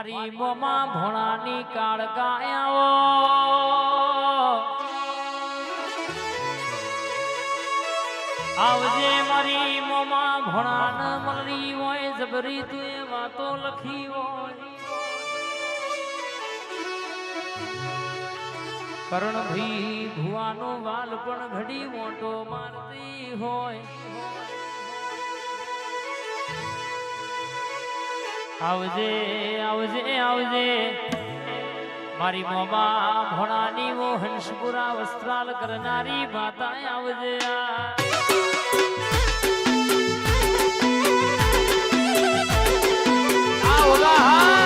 મારી મોમાં કાળ ગાયા. આવજે મારી મોમાં ભોણાન મળી હોય, જબરી તું એ વાતો લખી હોય. કરણ ભી ભુવાનો વાલ પણ ઘડી મોટો મારતી હોય. આવજે આવજે આવજે. મારી મોમા ભણાની વો હંસપુરા વસ્ત્રાલ કરનારી માતા આવજે આ. ઓલા હા.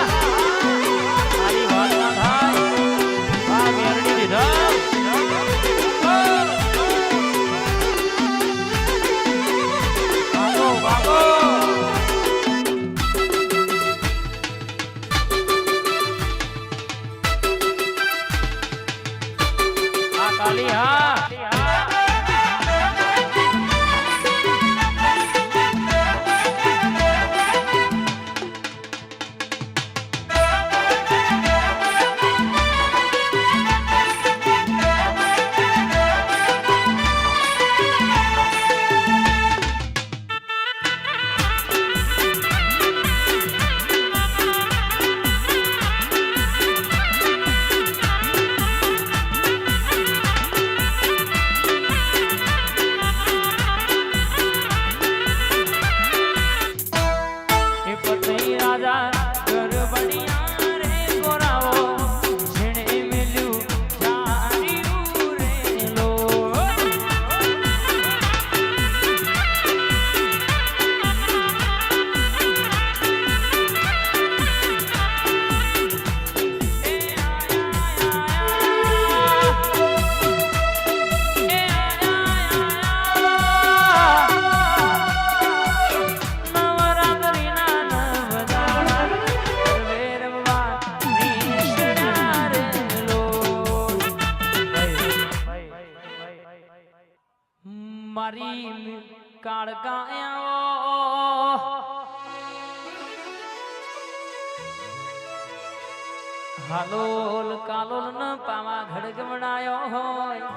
હાલોલ કાલોલ ન પાવા ઘડગમણાયો હોય.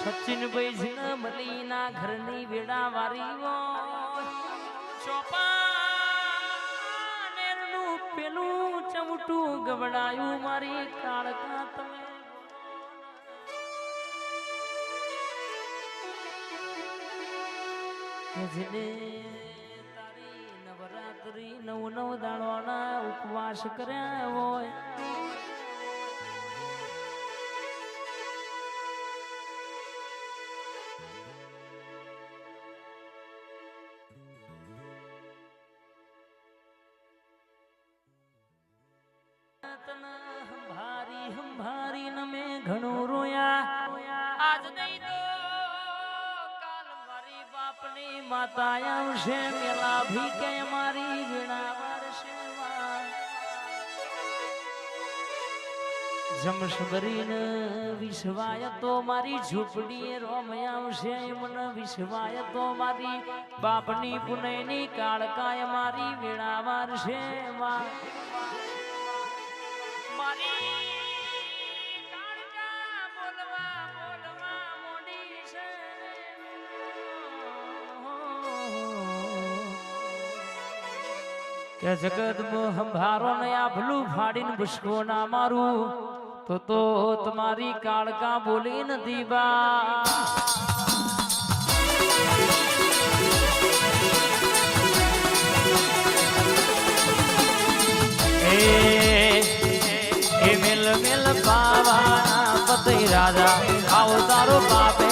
સચિન ભાઈ મલીના ઘરની વેડા વારી ચોપાનેરનું પેલું ચમટું ગબડાયું મારી કાળકા તમે. કે જેને નવરાત્રી નવ નવ દાડોના ઉપવાસ કર્યા હોય. ભારી હંભારી ન મેં ઘણું રોયા. આજ નહીં માતા આવશે મેલા ભીકે મારી વીણા જમશબરીન વિશ્વાય તો મારી ઝૂંપડી રોમ આવશે મને વિશ્વાય તો મારી બાપની પુનયની કાળકાય મારી વીણા વારશે મારી કે જગત મો હંભારો ને આભલું ફાડીને ભૂસકો ના મારું. તો તો તમારી કાળકા બોલી નથી બા. એ મેલ મિલ પાવા પતિ રાજા, આવો તારો બાપે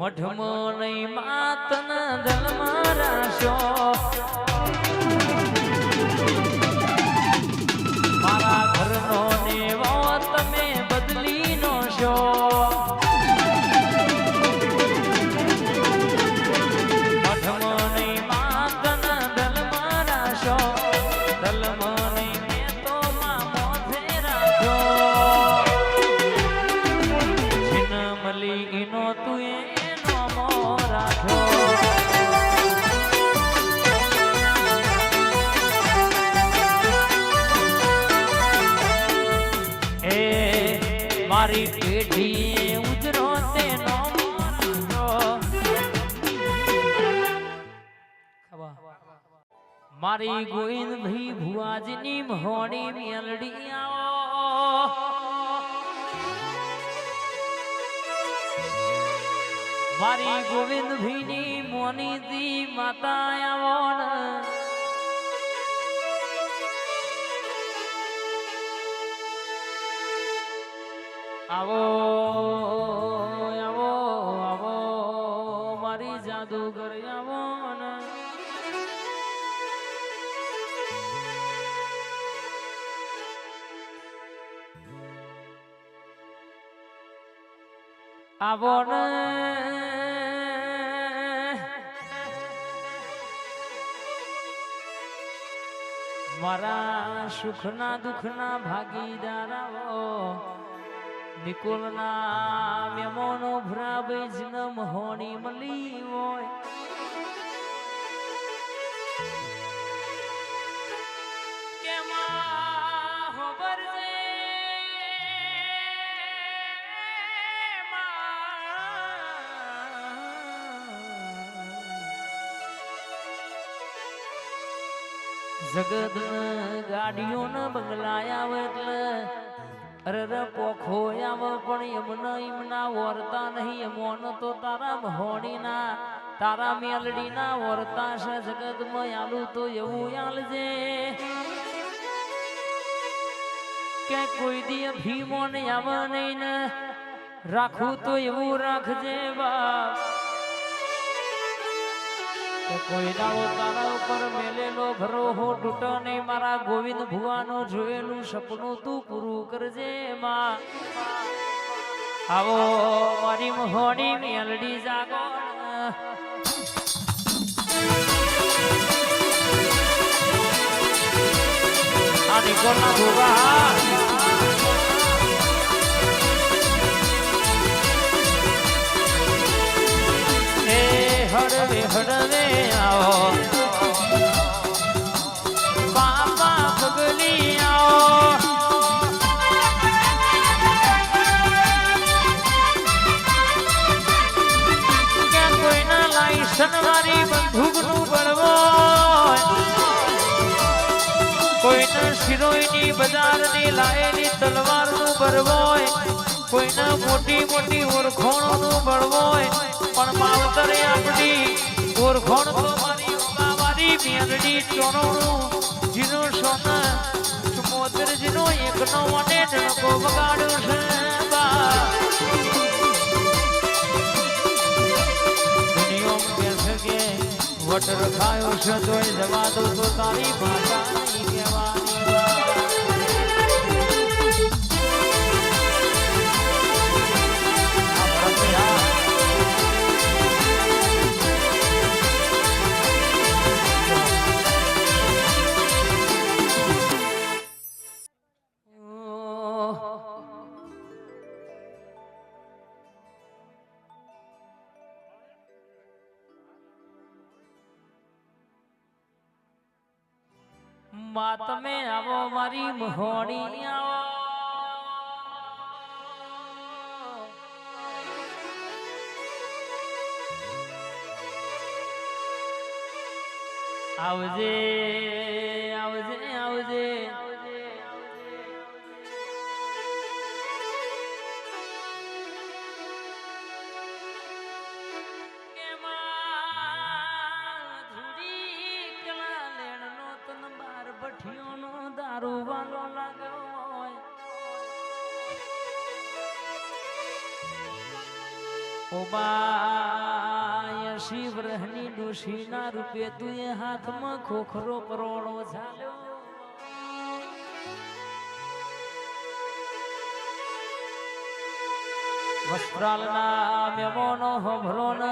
મઢમો નહીં માતના દલમાં રાશો. મારી પેઢી ઉજરો તેનો. મારી ગોવિંદ ભાઈ ભુવાજીની મહોણી મેલડી મારી ગોવિંદ ભાઈની મોની દી માતા આવો ને આવો આવો આવો મારી જાદુગર આવો ને આવો ને મારા સુખના દુઃખના ભાગીદાર આવો વ્યમોનો ભરાબે જન્મ હોણી મળી હોય. જગત ગાડીઓ ન બંગલાયા એટલે અરે રે પોખો આવ પણ એમના એમના વરતા નહીં. એમોન તો તારા મહોણીના તારા મેલડીના વરતા છે. જગતમાં તો એવું આલજે. કે કોઈ દી ભીમો ને આવ નહીં ને રાખવું તો એવું રાખજે બાપ. કોઈ ઉપર મેલેલો તૂટો નહીં. મારા ગોવિંદ જોયેલું સપનું તું પૂરું કરજે માં. આવો મારી મહોણી મેલડી જાગો લાયસન વાળી બંદૂકનું બળવો કોઈના શિરોઈની બજારની લાયેલી તલવારનું બળવો કોઈના મોટી મોટી ઓળખોણનું બળવોય પણ માવતરે આપણી ઓળખોણ તો મારી ઉગાવારી મેલડી ચોરોણું જીનો સોના ચુમ્મોતેર જીનો એકનો અને ડણકો બગાડ્યો છે. વટ ખાયો છે તોય જવા દો તો તારી ભાષા માં તમે આવો મારી મહોણી આવો. આવજે. વાલો લાગ્યો હોય. ઓબા શિવ રહની ડોશીના રૂપે તું એ હાથમાં ખોખરો પરોળો ઝાલ્યો. વસ્ત્રાલના મેમોનો હોભરો ન,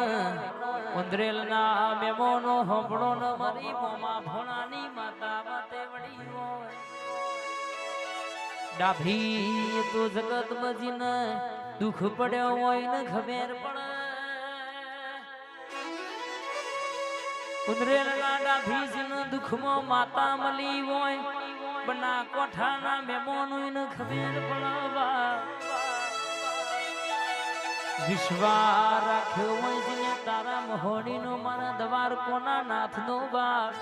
ઉંદરેલના મેમોનો હોભળો ન, મારી મોમાં ભોણાની ડાભી તો જગત મજીને દુખ પડ્યો હોય ને ખબર પડે. ઉંદરેલના ડાભી જીને દુઃખમાં માતા મળી હોય બના કોઠાના મેમોનું ને ખબર પડવા. વિશ્વા રાખ્યો હોય તારા મહોડીનો મારા દવાર કોના નાથનો બાપ.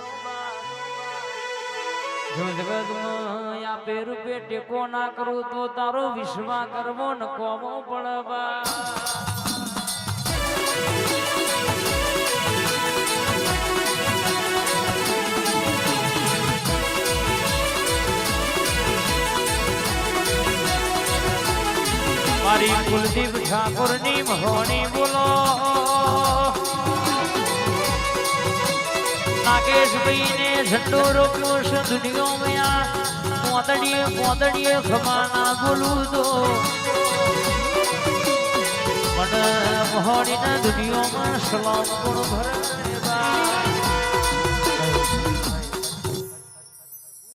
જગતમાં આપે રૂપે ટેકો ના કરું તો તારો વિશ્વા કરવો ન કોમો પડવા. મારી કુલદીપ ઠાકોરની મહોણી બોલો. નાગેશભાઈને ઝંડો રોક્યો છે દુનિયામાં પોતડીએ પોતડીએ ખમાના બોલું તો. મને મહોણીના દુનિયામાં સલામ ગુણ ભરે